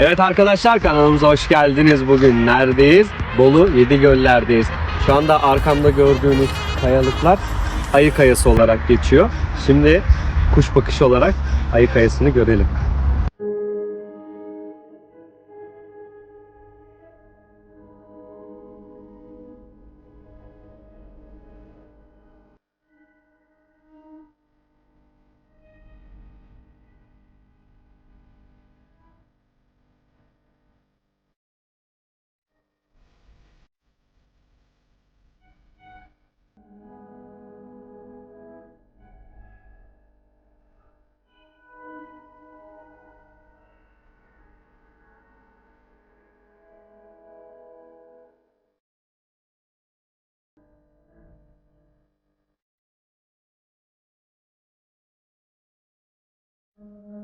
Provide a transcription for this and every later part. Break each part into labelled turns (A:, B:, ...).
A: Evet arkadaşlar kanalımıza hoş geldiniz. Bugün neredeyiz? Bolu Yedigöller'deyiz. Şu anda arkamda gördüğünüz kayalıklar ayı kayası olarak geçiyor. Şimdi kuş bakışı olarak ayı kayasını görelim. Thank you.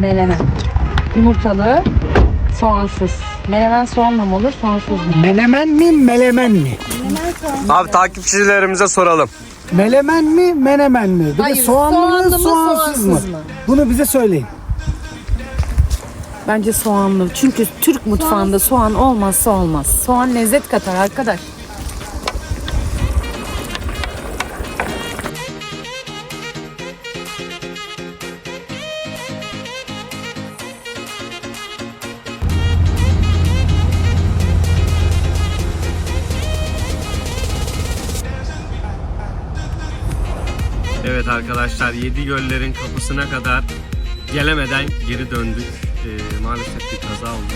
B: Menemen. Yumurtalı, soğansız. Menemen soğanla mı olur, soğansız mı?
C: Menemen mi, melemen mi?
A: Abi takipçilerimize soralım.
C: Melemen mi, menemen mi? Bir de
B: Hayır,
C: soğanlı,
B: soğanlı
C: mı,
B: mı,
C: soğansız mı?
B: soğansız mı?
C: Bunu bize söyleyin.
B: Bence soğanlı. Çünkü Türk mutfağında soğan olmazsa olmaz. Soğan lezzet katar arkadaş.
A: Arkadaşlar Yedi Göller'in kapısına kadar gelemeden geri döndük. Ee, maalesef bir kaza oldu.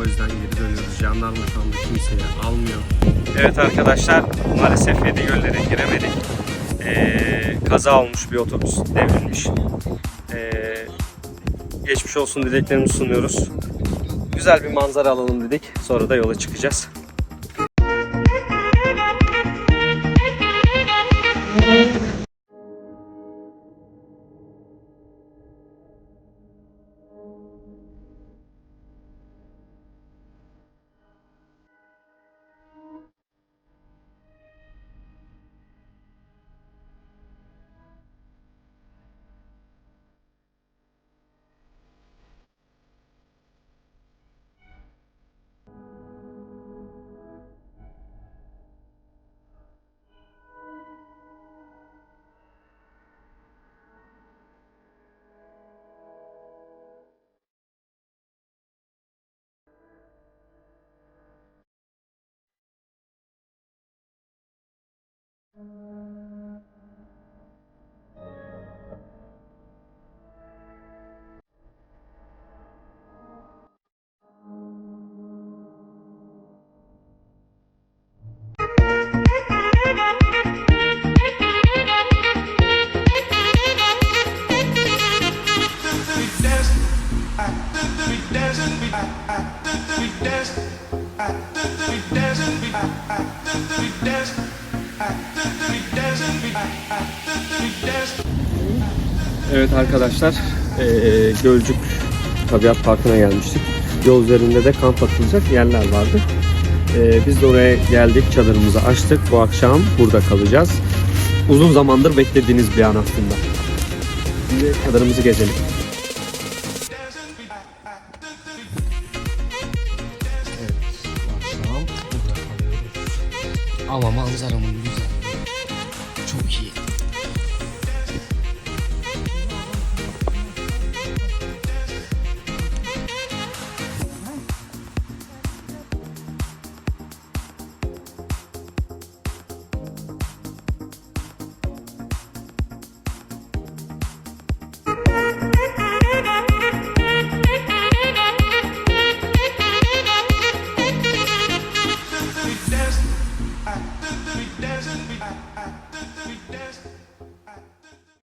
A: O yüzden geri dönüyoruz. Jandarma şu anda kimseyi almıyor. Evet arkadaşlar maalesef Yedi Göller'e giremedik. Ee, kaza olmuş bir otobüs devrilmiş. Ee, geçmiş olsun dileklerimizi sunuyoruz. Güzel bir manzara alalım dedik. Sonra da yola çıkacağız. We dance. Evet arkadaşlar, eee, Gölcük Tabiat Parkı'na gelmiştik. Yol üzerinde de kamp atılacak yerler vardı. Eee, biz de oraya geldik, çadırımızı açtık. Bu akşam burada kalacağız. Uzun zamandır beklediğiniz bir an aslında. Şimdi çadırımızı gezelim. Ama manzaramın güzel.